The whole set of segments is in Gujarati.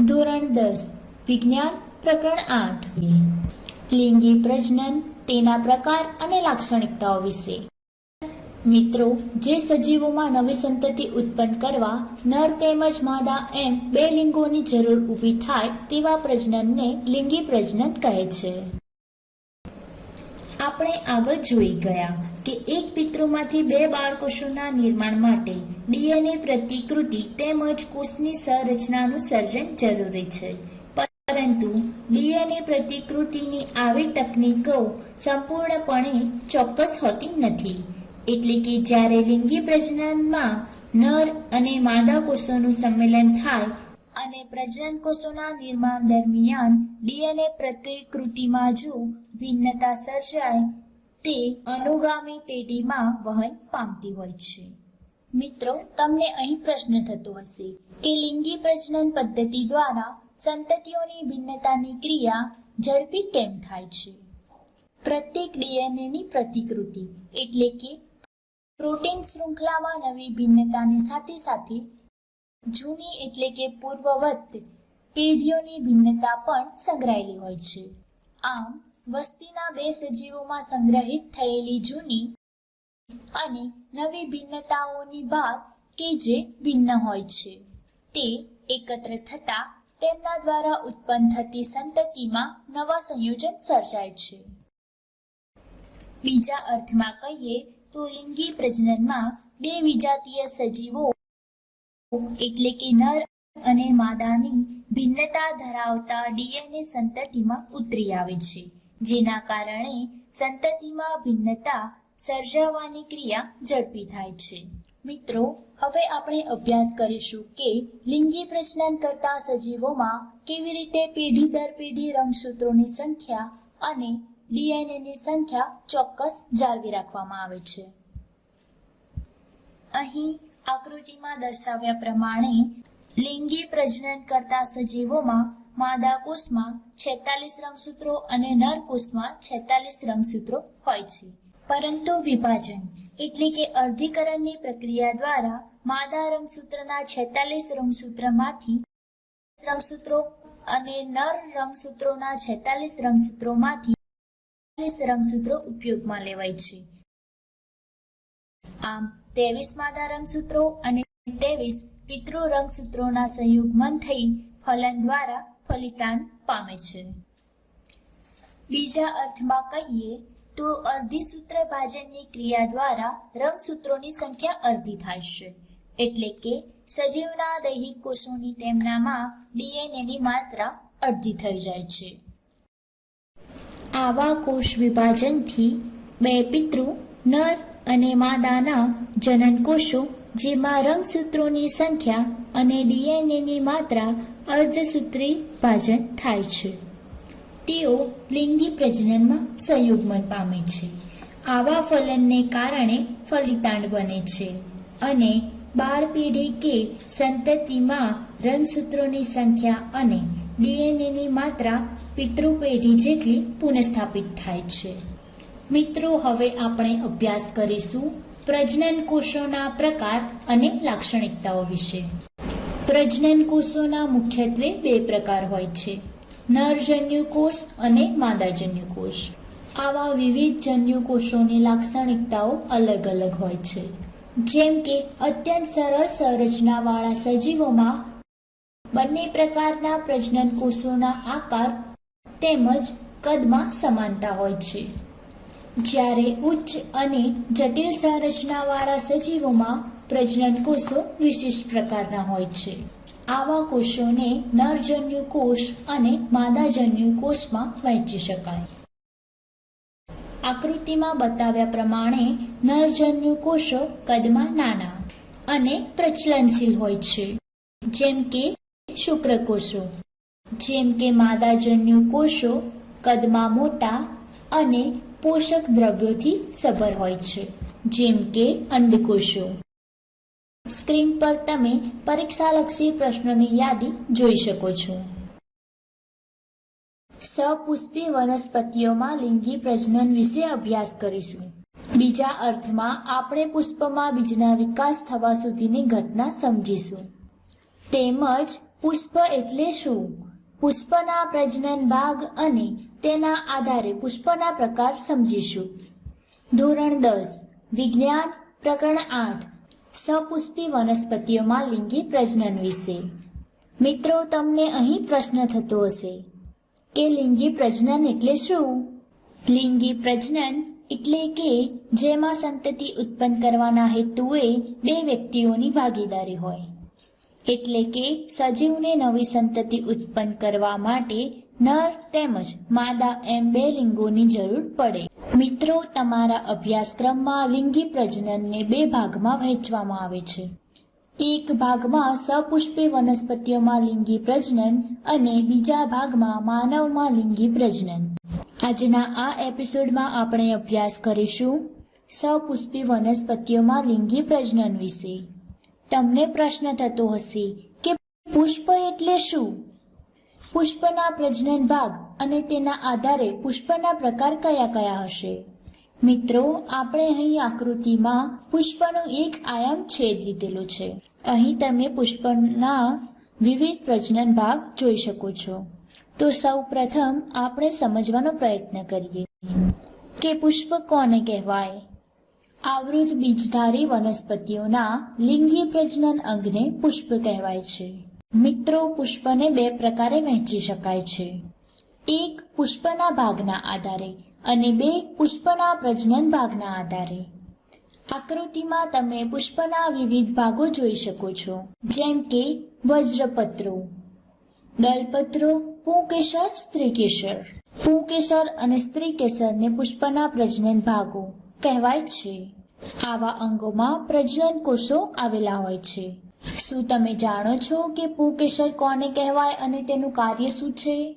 ધોરણ દસ, વિજ્ઞાન પ્રકરણ આઠ. લિંગી પ્રજનન, તેના પ્રકાર અને લાક્ષણિકતાઓ વિશે. મિત્રો, જે સજીવોમાં નવી સંતતિ ઉત્પન્ન કરવા નર તેમજ માદા એમ બે લિંગોની જરૂર ઊભી થાય તેવા પ્રજનનને લિંગી પ્રજનન કહે છે. આપણે આગળ જોઈ ગયા. કે એક પિતૃમાંથી બે બાળકોષોના નિર્માણ માટે ડીએનએ પ્રતિકૃતિ તેમજ કોષની સંરચનાનું સર્જન જરૂરી છે. પરંતુ ડીએનએ પ્રતિકૃતિની આવી તકનીકો સંપૂર્ણપણે ચોક્કસ હોતી નથી. એટલે કે જ્યારે લિંગી પ્રજનનમાં નર અને માદા કોષોનું સંમેલન થાય અને પ્રજનન કોષોના નિર્માણ દરમિયાન ડીએનએ પ્રતિકૃતિમાં જો ભિન્નતા સર્જાય તે અનુગામી પેઢીમાં વહન પામતી હોય છે. મિત્રો, તમને અહીં પ્રશ્ન થતો હશે કે લિંગી પ્રજનન પદ્ધતિ દ્વારા સંતતિઓની ભિન્નતાની ક્રિયા ઝડપી કેમ થાય છે? પ્રત્યેક ડીએનએની પ્રતિકૃતિ એટલે કે પ્રોટીન શૃંખલામાં નવી ભિન્નતાની સાથે સાથે જૂની એટલે કે પૂર્વવત પેઢીઓની ભિન્નતા પણ સંગ્રહાયેલી હોય છે. આમ વસ્તીના બે સજીવોમાં સંગ્રહિત થયેલી જૂની અને નવી ભિન્નતાઓની વાત કે જે ભિન્ન હોય છે. તે એકત્ર થતા તેમના દ્વારા ઉત્પન્ન થતી સંતતિમાં નવા સંયોજન સર્જાય છે. બીજા અર્થમાં કહીએ તો લિંગી પ્રજનનમાં બે વિજાતીય સજીવો એટલે કે નર અને માદાની ભિન્નતા ધરાવતા ડીએનએ સંતતિમાં ઉતરી આવે છે. જેના કારણે સંતતિમાં ભિન્નતા સર્જાવાની ક્રિયા ઝડપી થાય છે. મિત્રો, હવે આપણે અભ્યાસ કરીશું કે લિંગી પ્રજનન કરતા સજીવોમાં કેવી રીતે પેઢી દર પેઢી રંગસૂત્રોની સંખ્યા અને ડીએનએની સંખ્યા ચોક્કસ જાળવી રાખવામાં આવે છે. અહીં આકૃતિમાં દર્શાવ્યા પ્રમાણે લિંગી પ્રજનન કરતા સજીવોમાં માદા કોષમાં છેતાલીસ રંગસૂત્રો અને નર કોષમાં છેતાલીસ રંગસૂત્રો હોય છે. પરંતુ વિભાજન એટલે કે અર્ધીકરણની પ્રક્રિયા દ્વારા માદા રંગસૂત્રના છેતાલીસ રંગસૂત્રમાંથી રંગસૂત્રો અને નર રંગસૂત્રોના છેતાલીસ રંગસૂત્રોમાંથી રંગસૂત્રો ઉપયોગમાં લેવાય છે. આમ, ત્રેવીસ માદા રંગસૂત્રો અને ત્રેવીસ પિતૃ રંગસૂત્રોના સંયુગ્મન થઈ ફલન દ્વારા ફલિતાન પામે છે. બીજા અર્થમાં કહીએ તો અર્ધી સૂત્ર ભાજનની ક્રિયા દ્વારા રંગસૂત્રોની સંખ્યા અર્ધી થાય છે. એટલે કે સજીવના દૈહિક કોષોની તેમનામાં ડીએનએની માત્રા અડધી થઈ જાય છે. આવા કોષ વિભાજનથી બે પિતૃ, નર અને માદાના જનન કોષો જેમાં રંગસૂત્રોની સંખ્યા અને ડીએનએની માત્રા અર્ધસૂત્રી ભાજન થાય છે. તેઓ લિંગી પ્રજનનમાં સંયુગ્મન પામે છે. આવા ફલનને કારણે ફલિતાંડ બને છે અને બાળ પેઢી કે સંતતિમાં રંગસૂત્રોની સંખ્યા અને ડીએનએની માત્રા પિતૃ પેઢી જેટલી પુનઃસ્થાપિત થાય છે. મિત્રો, હવે આપણે અભ્યાસ કરીશું પ્રજનન કોષોના પ્રકાર અને લાક્ષણિકતાઓ વિશે. પ્રજનન કોષોના મુખ્યત્વે બે પ્રકાર હોય છે. નરજન્યુ કોષ અને માદાજન્યુ કોષ. આવા વિવિધ જન્યુ કોષોની લાક્ષણિકતાઓ અલગ અલગ હોય છે. જેમ કે, અત્યંત સરળ સંરચનાવાળા સજીવોમાં બંને પ્રકારના પ્રજનન કોષોના આકાર તેમજ કદમાં સમાનતા હોય છે. જ્યારે ઉચ્ચ અને જટિલ સંરચનાવાળા સજીવોમાં પ્રજનન કોષો વિશિષ્ટ પ્રકારના હોય છે. આવા કોષોને નરજન્યુ કોષ અને માદાજન્યુ કોષમાં વહેંચી શકાય. આકૃતિમાં બતાવ્યા પ્રમાણે નરજન્યુ કોષો કદમાં નાના અને પ્રચલનશીલ હોય છે. જેમ કે શુક્રકોષો. જેમ કે માદાજન્યુ કોષો કદમાં મોટા અને પોષક દ્રવ્યોથી સભર હોય છે, જેમ કે અંડકોષો. સ્ક્રીન પર તમે પરીક્ષાલક્ષી પ્રશ્નોની યાદી જોઈ શકો છો. સપુષ્પી વનસ્પતિઓમાં લિંગી પ્રજનન વિશે અભ્યાસ કરીશું. બીજા અર્થમાં, આપણે પુષ્પમાં બીજના વિકાસ થવા સુધીની ઘટના સમજીશું. તેમજ, પુષ્પ એટલે શું? પુષ્પના પ્રજનન ભાગ અને તેના આધારે પુષ્પના પ્રકાર સમજીશું. ધોરણ દસ, વિજ્ઞાન, પ્રકરણ આઠ સપુષ્પી વનસ્પતિઓમાં લિંગી પ્રજનન વિશે. મિત્રો, તમને અહીં પ્રશ્ન થતો હશે, કે લિંગી પ્રજનન એટલે શું? લિંગી પ્રજનન એટલે કે જેમાં સંતતિ ઉત્પન્ન કરવાના હેતુએ બે વ્યક્તિઓની ભાગીદારી હોય. એટલે કે સજીવને નવી સંતતિ ઉત્પન્ન કરવા માટે નર તેમજ માદા એમ બે લિંગોની જરૂર પડે. મિત્રો, તમારા અભ્યાસક્રમમાં લિંગી પ્રજનનને બે ભાગમાં વહેંચવામાં આવે છે. એક ભાગમાં સપુષ્પી વનસ્પતિઓમાં લિંગી પ્રજનન અને બીજા ભાગમાં માનવમાં લિંગી પ્રજનન. આજના આ એપિસોડમાં આપણે અભ્યાસ કરીશું સપુષ્પી વનસ્પતિઓમાં લિંગી પ્રજનન વિશે. તમને પ્રશ્ન થતો હશે કે પુષ્પ એટલે શું? પુષ્પના પ્રજનન ભાગ અને તેના આધારે પુષ્પના પ્રકાર કયા કયા હશે? મિત્રો, આપણે અહીં આકૃતિમાં પુષ્પનો એક આયામ છેદ લીધેલો છે. અહીં તમે પુષ્પના વિવિધ પ્રજનન ભાગ જોઈ શકો છો. તો સૌ પ્રથમ આપણે સમજવાનો પ્રયત્ન કરીએ કે પુષ્પ કોને કહેવાય? આવૃત બીજધારી વનસ્પતિઓના લિંગી પ્રજનન અંગને પુષ્પ કહેવાય છે. મિત્રો, પુષ્પને બે પ્રકારે વહેંચી શકાય છે. એક પુષ્પના ભાગના આધારે અને બે પુષ્પના પ્રજનન ભાગના આધારે. આકૃતિમાં તમે પુષ્પના વિવિધ ભાગો જોઈ શકો છો, જેમ કે વજ્રપત્રો, દલપત્રો, પૂકેસર, સ્ત્રીકેસર. પૂકેસર અને સ્ત્રીકેસરને પુષ્પના પ્રજનન ભાગો કહેવાય છે. આવા અંગોમાં પ્રજનન કોષો આવેલા હોય છે. શું તમે જાણો છો કે પુંકેસર કોને કહેવાય અને તેનું કાર્ય શું છે?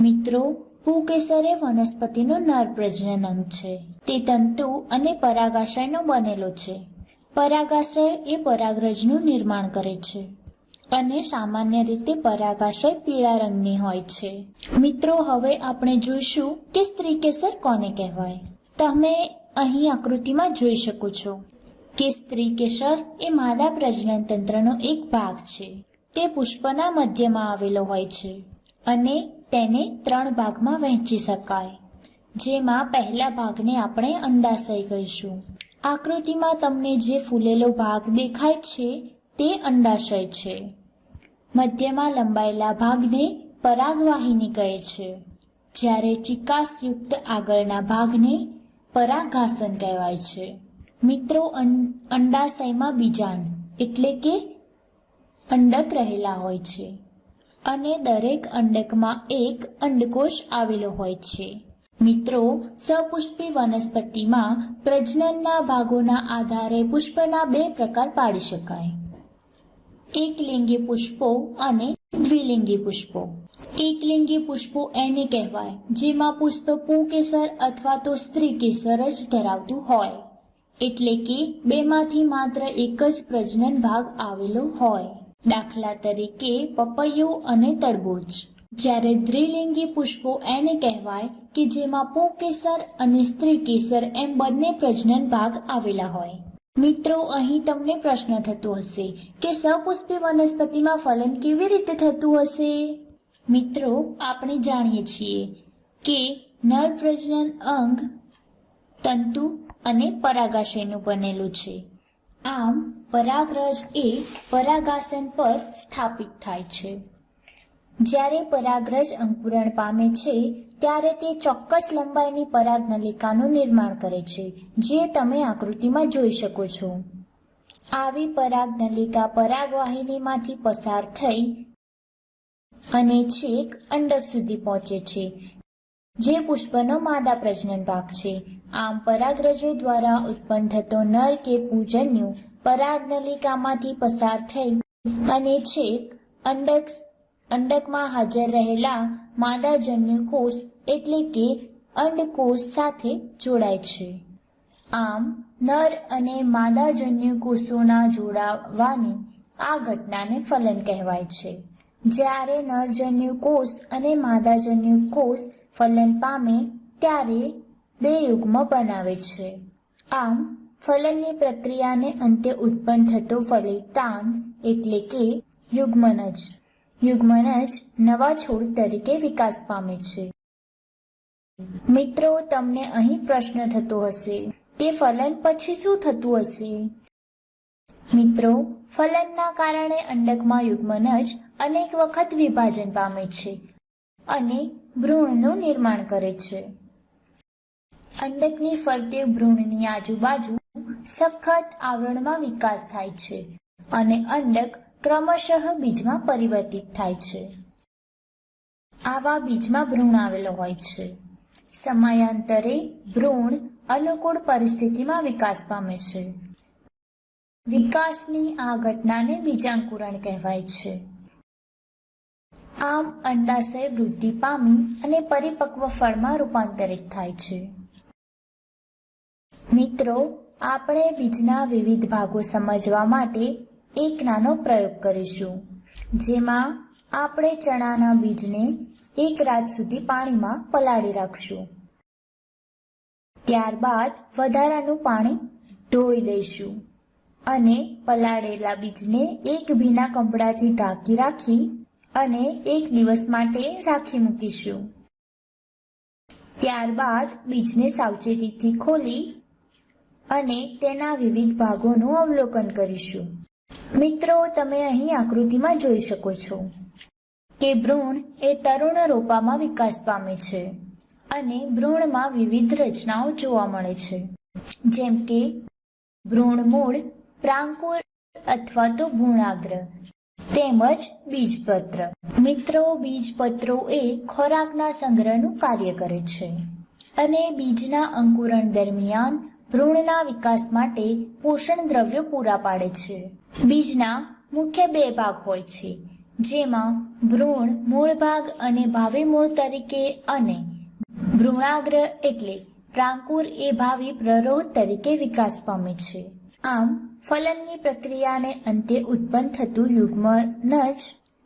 મિત્રો પુંકેસર એ વનસ્પતિનો નર પ્રજનન અંગ છે. તે તંતુ અને પરાગાશયનો બનેલો છે. પરાગાશય એ પરાગરજનું નિર્માણ કરે છે અને સામાન્ય રીતે પરાગાશય પીળા રંગની હોય છે. મિત્રો, હવે આપણે જોઈશું કે સ્ત્રીકેસર કોને કહેવાય. તમે અહીં આકૃતિમાં જોઈ શકો છો. કે સ્ત્રીકેસર એ માદા પ્રજનન તંત્રનો એક ભાગ છે. તે પુષ્પના મધ્યમાં આવેલો હોય છે અને તેને ત્રણ ભાગમાં વહેંચી શકાય, જેમાં પહેલા ભાગને આપણે અંડાશય કહીશું. આકૃતિમાં તમને જે ફૂલેલો ભાગ દેખાય છે તે અંડાશય છે. મધ્યમાં લંબાયેલા ભાગને પરાગવાહિની કહે છે. જ્યારે ચિકાસયુક્ત આગળના ભાગને પરાગાસન કહેવાય છે. મિત્રો અંડાશયમાં બીજાંડ એટલે કે અંડક રહેલા હોય છે અને દરેક અંડકમાં એક અંડકોષ આવેલો હોય છે. મિત્રો, સપુષ્પી વનસ્પતિમાં પ્રજનનના ભાગોના આધારે પુષ્પના બે પ્રકાર પાડી શકાય. એક લિંગી પુષ્પો અને દ્વિલિંગી પુષ્પો. એકલિંગી પુષ્પો એને કહેવાય, જેમાં પુષ્પ પુંકેસર અથવા તો સ્ત્રી કેસર જ ધરાવતું હોય. એટલે કે બેમાંથી માત્ર એક જ પ્રજનન ભાગ આવેલો હોય. દાખલા તરીકે પપૈયું અને તરબૂચ. જ્યારે દ્વિલિંગી પુષ્પો એને કહેવાય કે જેમાં પુંકેસર અને સ્ત્રી કેસર એમ બંને પ્રજનન ભાગ આવેલા હોય. મિત્રો, અહીં તમને પ્રશ્ન થતો હશે કે સપુષ્પી વનસ્પતિમાં ફલન કેવી રીતે થતું હશે? મિત્રો, આપણે જાણીએ છીએ કે નર પ્રજનન અંગ તંતુ અને પરાગાશયનું બનેલું છે. આમ, પરાગરજ એ પરાગાસન પર સ્થાપિત થાય છે. જ્યારે પરાગરજ અંકુરણ પામે છે, ત્યારે તે ચોક્કસ લંબાઈની પરાગ નલિકાનું નિર્માણ કરે છે, જે તમે આકૃતિમાં જોઈ શકો છો. આવી પરાગ નલિકા પરાગવાહિનીમાંથી પસાર થઈ અને છેક અંડક સુધી પહોંચે છે, જે પુષ્પનો માદા પ્રજનન ભાગ છે. આમ પરાગરજો દ્વારા ઉત્પન્ન થતો નર કે પૂજન્યુ પરાગનલિકામાંથી પસાર થઈ અને છેક અંડક અંડકમાં હાજર રહેલા માદાજન્ય કોષ એટલે કે અંડકોષ સાથે જોડાય છે. આમ, નર અને માદાજન્ય કોષોના જોડાવાની આ ઘટનાને ફલન કહેવાય છે. જ્યારે નરજન્ય કોષ અને માદાજન્ય કોષ ફલન પામે, ત્યારે બે યુગ્મ બનાવે છે. આમ, ફલનની પ્રક્રિયાને અંતે ઉત્પન્ન થતો ફલિતાંત એટલે કે યુગ્મનજ યુગ્મનજ નવા છોડ તરીકે વિકાસ પામે છે. મિત્રો, તમને અહીં પ્રશ્ન થતો હશે, કે ફલન પછી શું થતું હશે? મિત્રો, ફલનના કારણે અંડકમાં યુગ્મનજ અનેક વખત વિભાજન પામે છે અને ભ્રૂણનું નિર્માણ કરે છે. અંડકની ફરતે ભ્રૂણની આજુબાજુ સખત આવરણમાં વિકાસ થાય છે અને અંડક ક્રમશઃ બીજમાં પરિવર્તિત થાય છે. આવા બીજમાં ભ્રૂણ આવેલો હોય છે. સમયાંતરે ભ્રૂણ અનુકૂળ પરિસ્થિતિમાં વિકાસ પામે છે. વિકાસની આ ઘટનાને બીજાંકુરણ કહેવાય છે. આમ અંડાશય વૃદ્ધિ પામી અને પરિપક્વ ફળમાં રૂપાંતરિત થાય છે. મિત્રો, આપણે બીજના વિવિધ ભાગો સમજવા માટે એક નાનો પ્રયોગ કરીશું, જેમાં આપણે ચણાના બીજને એક રાત સુધી પાણીમાં પલાળી રાખશું. ત્યારબાદ વધારાનું પાણી ઢોળી દઈશું અને પલાળેલા બીજને એક ભીના કપડાથી ઢાંકી રાખી અને એક દિવસ માટે રાખી મૂકીશું. ત્યારબાદ બીજને સાવચેતીથી ખોલી અને તેના વિવિધ ભાગોનું અવલોકન કરીશું. મિત્રો, તમે અહીં આકૃતિમાં જોઈ શકો છો કે ભ્રૂણ એ તરુણ રોપામાં વિકાસ પામે છે અને ભ્રૂણમાં વિવિધ રચનાઓ જોવા મળે છે. જેમ કે, ભ્રૂણ મૂળ પ્રાંકુર અથવા તો ભૂણાગ્ર, તેમજ બીજપત્ર. મિત્રો, બીજપત્રો એ ખોરાકના સંગ્રહનું કાર્ય કરે છે અને બીજના અંકુરણ દરમિયાન ભ્રૂણના વિકાસ માટે પોષણ દ્રવ્યો પૂરા પાડે છે. બીજના મુખ્ય બે ભાગ હોય છે, જેમાં ભ્રૂણ મૂળ ભાગ અને ભાવિ મૂળ તરીકે અને ભ્રૂણાગ્ર એટલે પ્રાંકુર એ ભાવિ પ્રરોહ તરીકે વિકાસ પામે છે. આમ, ફલનની પ્રક્રિયાને અંતે ઉત્પન્ન થતું યુગ્મનજ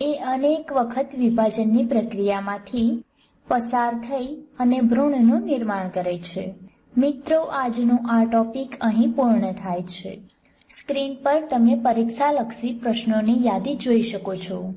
એ અનેક વખત વિભાજનની પ્રક્રિયામાંથી પસાર થઈ અને ભ્રૂણનું નિર્માણ કરે છે. મિત્રો, આજનો આ ટોપિક અહીં પૂર્ણ થાય છે. સ્ક્રીન પર તમે પરીક્ષાલક્ષી પ્રશ્નોની યાદી જોઈ શકો છો.